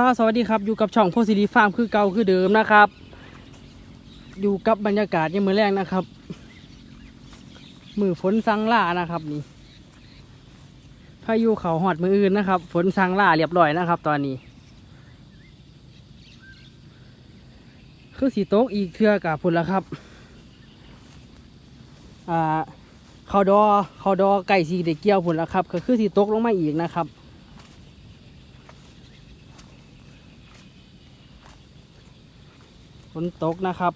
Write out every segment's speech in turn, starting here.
ครับสวัสดีครับอยู่กับช่องโพสิรีฟาร์มคือเก่าคือเดิมนะครับ อยู่กับบรรยากาศยังมือแรงนะครับ มือฝนสังล่านะครับนี่พายุเขาหอดมืออื่นนะครับ ฝนสังล่าเรียบร้อยนะครับ ตอนนี้ คือสีโต๊กอีกเทือกับพุ่นละครับอ่าเขาดอเขาดอไก่สีเด็กเกี่ยวพุ่นละครับก็คือสีโต๊กลงมาอีกนะครับ นตกนะครับ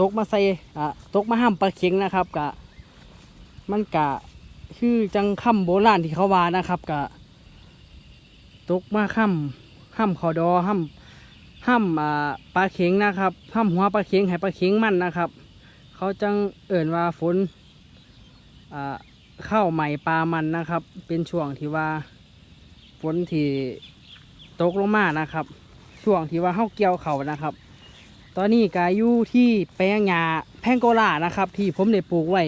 ตกมาใส่อะตกมาห้ามปลาเข็งนะครับกะมันกะคือจังค่ำโบราณที่เขาว่านะครับกะตกมาค่ำห้ามขอดอห้ามห้ามอ่าปลาเข็งนะครับห้ามหัวปลาเข็งให้ปลาเข็งมันนะครับ เขาจังเอิ่นว่าฝนอ่าเข้าใหม่ปลามันนะครับ เป็นช่วงที่ว่าฝนที่ตกลงมานะครับ ช่วงที่ว่าเข้าเกี่ยวเขานะครับ ตอนนี้กาอยู่ที่แปลงหญ้าแพงโกลานะครับ ที่ผมได้ปลูกไว้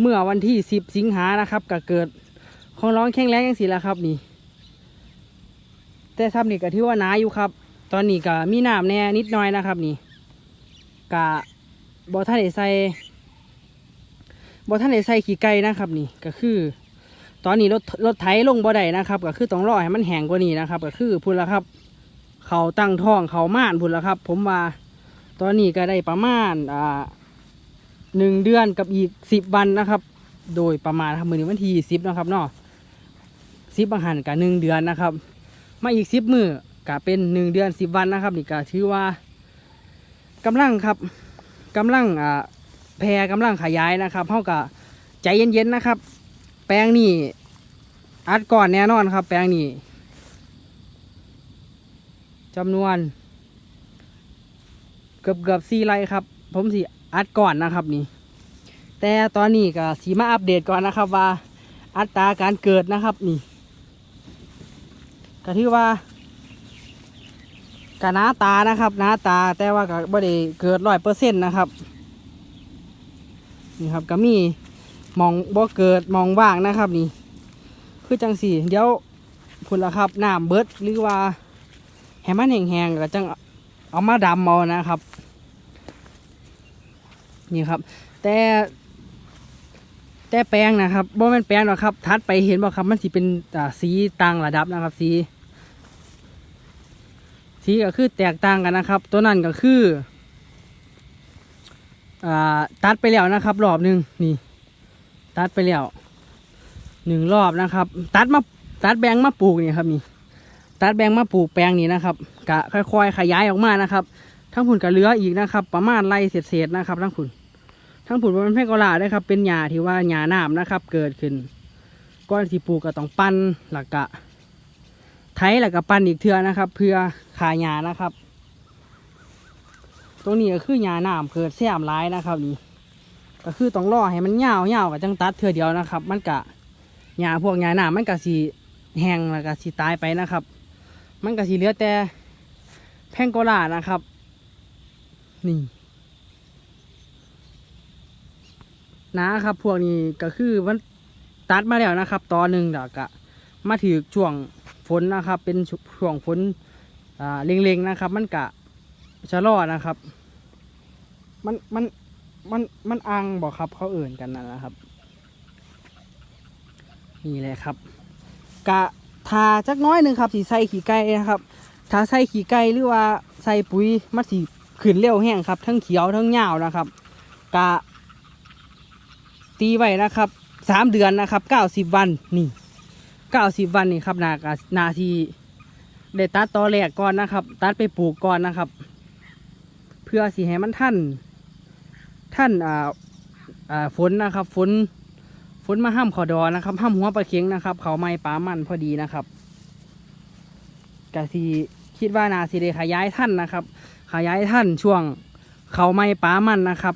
เมื่อวันที่ 10 สิงหานะครับก็เกิดของร้องแข็งแรงย่างสิแล้วครับนี่ แต่ทำนี่ก็ถือว่าหนาอยู่ครับ ตอนนี้ก็มีน้ำแน่นิดหน่อยนะครับนี่กะบอท่านได้ใส่บอท่านได้ใส่ขี้ไก่นะครับนี่ก็คือ ตอนนี้รถรถไถลงบ่ได้นะครับ ก็คือต้องรอให้มันแห้งกว่านี้นะครับ ก็คือพุ่นละครับ เขาตั้งท้องเขาม่านพุ่นละครับ ผมว่า ตอนนี้ก็ได้ประมาณอ่าหนึ่งเดือนกับอีกสิบวันนะครับ โดยประมาณครับมือนี้วันที่สิบนะครับเนาะสิบอาหารกับหนึ่งเดือนนะครับ มาอีกสิบมือก็เป็นหนึ่งเดือนสิบวันนะครับนี่ก็ถือว่ากำลังครับกำลังอ่าแพรกำลังขยายนะครับเท่ากับใจเย็นๆนะครับ แปลงนี่อัดก่อนแน่นอนครับ แปลงนี่จำนวน กือบเกือบสี่ไร่ครับ ผมสิอัดก่อนนะครับนี่ แต่ตอนนี้ก็สีมาอัปเดตก่อนนะครับว่า อัตราการเกิดนะครับนี่ก็ถือว่ากะหน้าตานะครับหน้าตาแต่ว่าก็บ่ได้เกิดร้อยเปอร์เซ็นต์นะครับนี่ครับก็มีมองบ่เกิดมองว่างนะครับนี่ คือจังสี่ เดี๋ยวพุ่นละครับน้ำเบิดหรือว่าให้มันแห้งๆก็จัง เอามาดำเอานะครับ นี่ครับ แต่แต่แปลงนะครับบ่แม่นแปลงหรอกครับ ทัดไปเห็นบ่ครับ มันสิเป็นสีต่างระดับนะครับ สี สีก็คือแตกต่างกันนะครับ ตัวนั้นก็คืออ่าตัดไปแล้วนะครับ รอบหนึ่งนี่ ตัดไปแล้วหนึ่งรอบนะครับ ตัดมาตัดแบงมาปลูกนี่ครับนี่ ตัดแบงมาปลูกแปลงนี้นะครับกะค่อยๆ ขยายออกมานะครับ ทั้งผุนกับเรืออีกนะครับ ประมาณไรเศษๆนะครับ ทั้งผุนทั้งผุนเป็นแพ่กลาด้ครับ เป็นหญ้าที่ว่าหญ้าน้ำนะครับ เกิดขึ้นก้อนที่ปลูกก็ต้องปั้นหลักกะ ไถหลักกะปั้นอีกเทือนะครับ เพื่อขาหญ้านะครับ ตรงนี้ก็คือหญ้าน้ำเกิดแซมร้ายนะครับนี่ก็คือต้องรอให้มันเหี่ยวเหี่ยวกับจังตัดเทือเดียวนะครับ มันกะหญ้าพวกหญ้าน้ำมันกะสีแห้งแล้วก็สีตายไปนะครับ มันก็สีเหลือแต่แพงโกลานะครับ นี่นะครับ พวกนี้ก็คือมันตัดมาแล้วนะครับ ตอนหนึ่งเดี๋ยวก็มาถือช่วงฝนนะครับ เป็นช่วงฝนอ่าเล็งๆนะครับ มันกะชะลอนะครับ มันมันมันมันอังบอกครับเขาเอื่นกันนะนะครับ นี่แหละครับ กะ ทาจักน้อยหนึ่งครับสีใส่ขี้ไก่นะครับถ้าใส่ขี้ไก่หรือว่าใส่ปุ๋ยมันสีขึ้นเร็วแห้งครับ ทั้งเขียวทั้งยาวนะครับกะตีไว้นะครับสามเดือนนะครับเก้าสิบวันนี่เก้าสิบวันนี่ครับนากนาทีได้ตัดตอแรกก่อนนะครับ ตัดไปปลูกก่อนนะครับ เพื่อสีให้มันท่านท่านอ่าอ่าฝนนะครับ ฝน ฝนมาห้ามขอดอนะครับห้ามหัวปลาเค็งนะครับ เขาไม้ปลามันพอดีนะครับกะสีคิดว่านาสีเดขยายท่านนะครับ ขยายท่านช่วงเขาไม้ปลามันนะครับ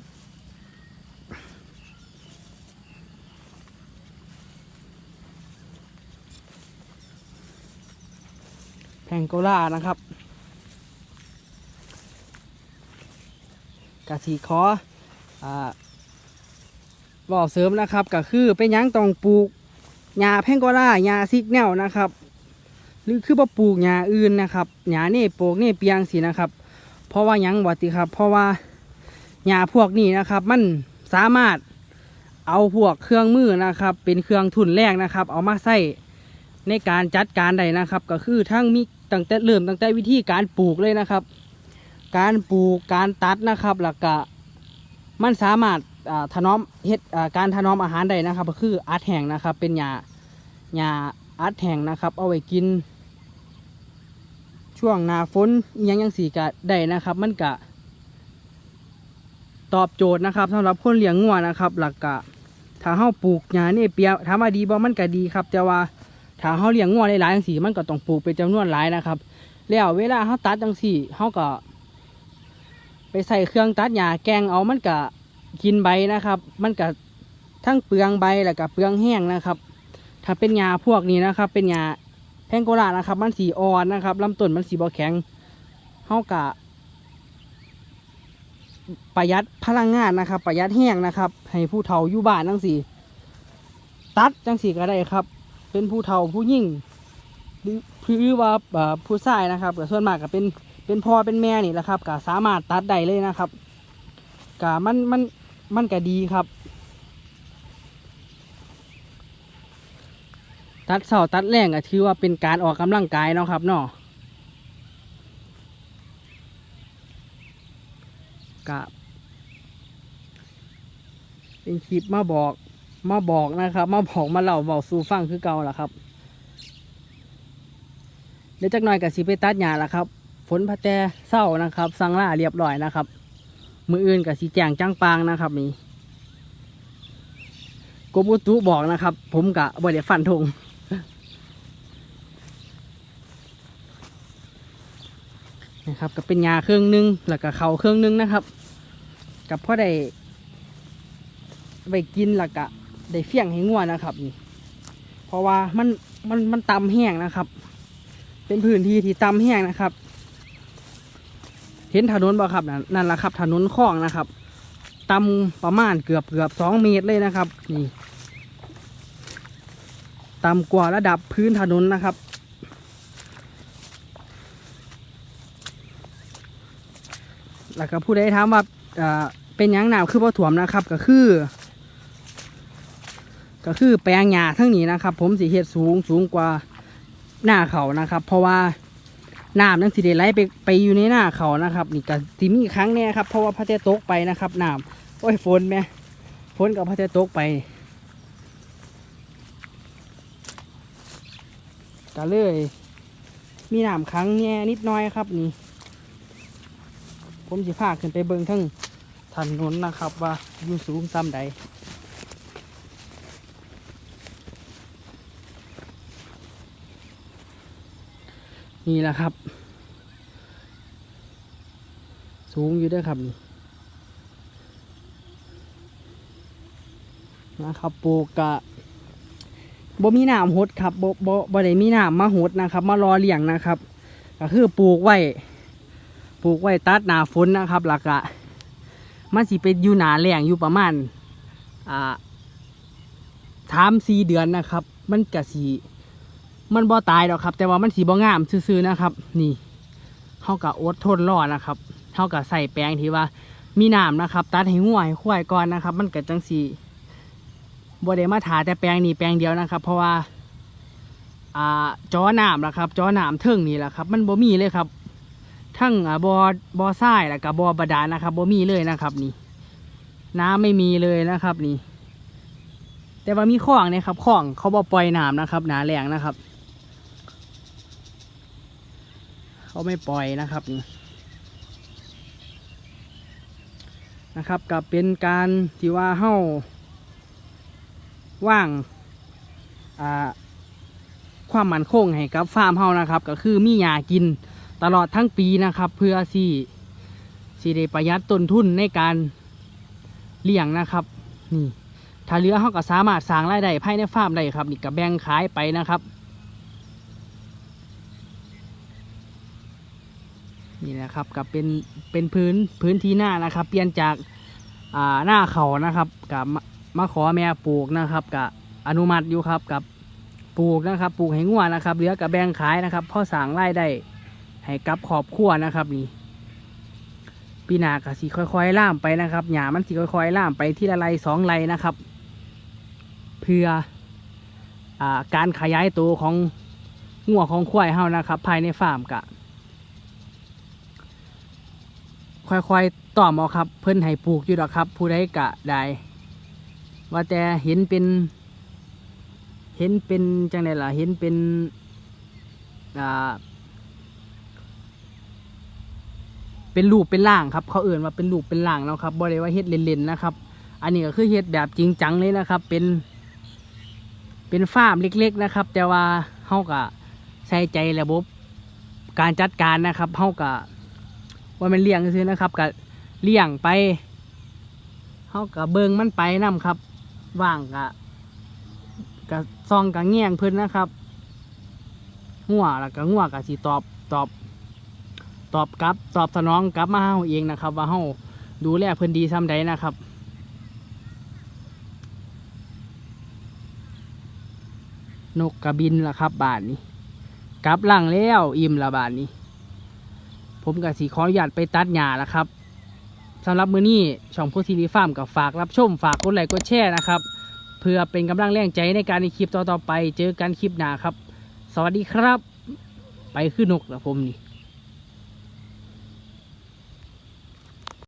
แพงโกล่านะครับกะสีขออ่า บอกเสริมนะครับก็คือเป็นยังต้องปลูกหญ้าแพงโกล่าหญ้าซิกแนวนะครับ หรือคือบ่ปลูกหญ้าอื่นนะครับหญ้าเน่โปกเน่เปียงสินะครับ เพราะว่ายังบ่ติครับ เพราะว่าหญ้าพวกนี้นะครับ มันสามารถเอาพวกเครื่องมือนะครับ เป็นเครื่องทุนแรงนะครับ เอามาใส่ในการจัดการได้นะครับ ก็คือทั้งมีตั้งแต่เริ่มตั้งแต่วิธีการปลูกเลยนะครับ การปลูกการตัดนะครับแล้วก็มันสามารถ ถนอมเฮ็ดการถนอมอาหารได้นะครับ ก็คืออัดแห้งนะครับ เป็นหญ้าหญ้าอัดแห้งนะครับ เอาไว้กิน ช่วงหน้าฝนยังยังสีกะได้นะครับ มันกะตอบโจทย์นะครับสำหรับคนเลี้ยงงัวนะครับ หลักกะถ้าเฮาปลูกหญ้านี่เปียถามว่าดีบ่มันก็ดีครับ แต่ว่าถ้าเฮาเลี้ยงงัวหลายๆจังซี่ มันก็ต้องปลูกเป็นจำนวนหลายนะครับ แล้วเวลาเฮาตัดจังซี่เฮาก็ ไปใส่เครื่องตัดหญ้าแกงเอามันก็ กินใบนะครับ มันก็ทั้งเปลืองใบแล้วก็เปลืองแห้งนะครับ ถ้าเป็นหญ้าพวกนี้นะครับ เป็นหญ้าแพงโกลานะครับ มันสีอ่อนนะครับลำต้นมันสีบ่แข็งเฮากะประหยัดพลังงานนะครับ ประหยัดแห้งนะครับ ให้ผู้เฒ่าอยู่บ้านจังสี่ตัดจังสี่ก็ได้ครับ เป็นผู้เฒ่าผู้ยิ่งหรือว่าผู้ชายนะครับก็ส่วนมากก็เป็นเป็นพ่อเป็นแม่นี่แหละครับก็สามารถตัดได้เลยนะครับก็มันมัน มันก็ดีครับ ตัดเสาตัดแรงก็ถือว่าเป็นการออกกำลังกายเนาะครับเนาะกะเป็นคลิปมาบอกมาบอกนะครับ มาบอกมาเล่าบอกสู่ฟังคือเก่าล่ะครับ เดี๋ยวจักหน่อยกับสิไปตัดหญ้าละครับ ฝนพะแต่เศร้านะครับ สั่งล่าเรียบร้อยนะครับ มืออื่นกับสีแจงจ้างปางนะครับนี่กรมอุตุบอกนะครับ ผมกะบ่ได้ฟันธงนะครับก็เป็นยาเครื่องหนึงแล้วก็เขาเครื่องหนึงนะครับ กับพ่อได้ไปกินแล้วก็ได้เฟี้ยงให้งัวนะครับนี่เพราะว่ามันมันมันตำแห้งนะครับ เป็นพื้นที่ที่ตำแห้งนะครับ เห็นถนนบ่ครับนั่นแหละครับถนนคลองนะครับตำประมาณเกือบเกือบสองเมตรเลยนะครับ นี่ต่ำกว่าระดับพื้นถนนนะครับ แล้วก็ผู้ใดถามว่าเป็นยังหนาวคือพ่อถ่วมนะครับ ก็คือ ก็คือแปลงหญ้าทั้งนี้นะครับ ผมสีเฮ็ดสูงสูงกว่าหน้าเขานะครับ เพราะว่า น้ำนั่นสิได้ไหลไปไปอยู่ในหน้าเขานะครับ นี่ก็สิมีครั้งแน่ครับเพราะว่าพระเจ้าตกไปนะครับน้ำโอ้ยฝนแม่ฝนกับพระเจ้าตกไปก็เลย มีน้ำครั้งแน่นิดน้อยครับนี่ ผมสิพาขึ้นไปเบิ่งทั้งถนนนะครับ ว่าอยู่สูงซ้ำใด นี่แหละครับ สูงอยู่ด้วยครับนี่นะครับปลูกกะบ่มีน้ำหดครับบ่บ่บ่ได้มีน้ำมาหดนะครับ มารอเลี้ยงนะครับ ก็คือปลูกไว้ปลูกไว้ตัดหนาฝนนะครับหลักอะมันสิเป็นอยู่หนาแรงอยู่ประมาณอ่าสามสี่เดือนนะครับ มันกะสี มันบ่ตายดอกครับ แต่ว่ามันสีบ่งามซื่อๆนะครับ นี่เท่ากับอดทนรอนะครับเท่ากับใส่แปลงที่ว่า มีน้ำนะครับ ตัดให้ง่วยควายก่อนนะครับ มันเก็จังสีบ่ได้มาถาแต่แปลงนี้แปลงเดียวนะครับ เพราะว่าอ่าจอน้ำนะครับจอน้ำเทิงนี่แหละครับ มันบ่มีเลยครับ ทั้งอ่าบอบอทรายแล้วกับบอบาดาลนะครับบ่มีเลยนะครับนี่ น้ำไม่มีเลยนะครับนี่ แต่ว่ามีคลองเนี่ยครับคลองเขาบ่ปล่อยน้ำนะครับ หนาแรงนะครับ เขาไม่ปล่อยนะครับนี่นะครับกับเป็นการที่ว่าเฮ้าว่างความมั่นคงให้กับฟาร์มเฮานะครับ ก็คือมีหญ้ากินตลอดทั้งปีนะครับ เพื่อที่สิได้ประหยัดต้นทุนในการเลี้ยงนะครับนี่ถ้าเลือเฮาก็สามารถสร้างรายได้ภายในฟาร์มได้ครับนี่ก็แบ่งขายไปนะครับ นี่นะครับกับเป็นเป็นพื้นพื้นที่หน้านะครับ เปลี่ยนจากอ่าหน้าเขานะครับกับมาขอแม่ปลูกนะครับกับอนุมัติอยู่ครับกับปลูกนะครับปลูกให้งัวนะครับเหลือกับแบ่งขายนะครับพ่อสางรายได้ให้กับครอบครัวนะครับนี่ปีนาก็สิค่อยๆล่ามไปนะครับหญ้ามันสิค่อยๆล่ามไปที่ละไรสองไรนะครับ เพื่ออการขยายตัวของงัวของควายเฮานะครับ ภายในฟาร์มกะ ค่อยๆต่อมเอาครับ เพิ่นให้ปลูกอยู่ดอกครับ ผู้ใดกะได้ว่าแต่เห็นเป็น เห็นเป็นจังไดล่ะเห็นเป็นอ่าเป็นรูปเป็นร่างครับ เขาเอื่นว่าเป็นรูปเป็นร่างเนาะครับบ่ได้ว่าเฮ็ดเล่นๆนะครับ อันนี้ก็คือเฮ็ดแบบจริงจังเลยนะครับ เป็น เป็นฟาร์มเล็ก ๆนะครับ แต่ว่าเฮาก็ใส่ใจระบบการจัดการนะครับเฮาก็ ว่ามันเลี้ยงซื้อนะครับกับเลี้ยงไปเขากับเบิงมันไปนํครับว่างกะกับซองกับแง่งเพิ่นนะครับงัวแล้วก็งัวกับสีตอบตอบ ตอบกลับ ตอบสนองกลับมาเฮาเองนะครับ ว่าเฮาดูแลเพิ่นดีซ้ำใดนะครับนกกระบินล่ะครับบาทนี้กลับหลังแล้วอิ่มละบาทนี้ ผมกับสีขออนุญาตไปตัดหญ้าแล้วครับสำหรับมื้อนี้ช่องพูทีวีฟาร์มกับฝากรับชม ฝากกดไลค์กดแชร์นะครับ เพื่อเป็นกำลังแรงใจในการในคลิปต่อๆไป เจอกันคลิปหน้าครับ สวัสดีครับ ไปขึ้นนกแล้วผมนี่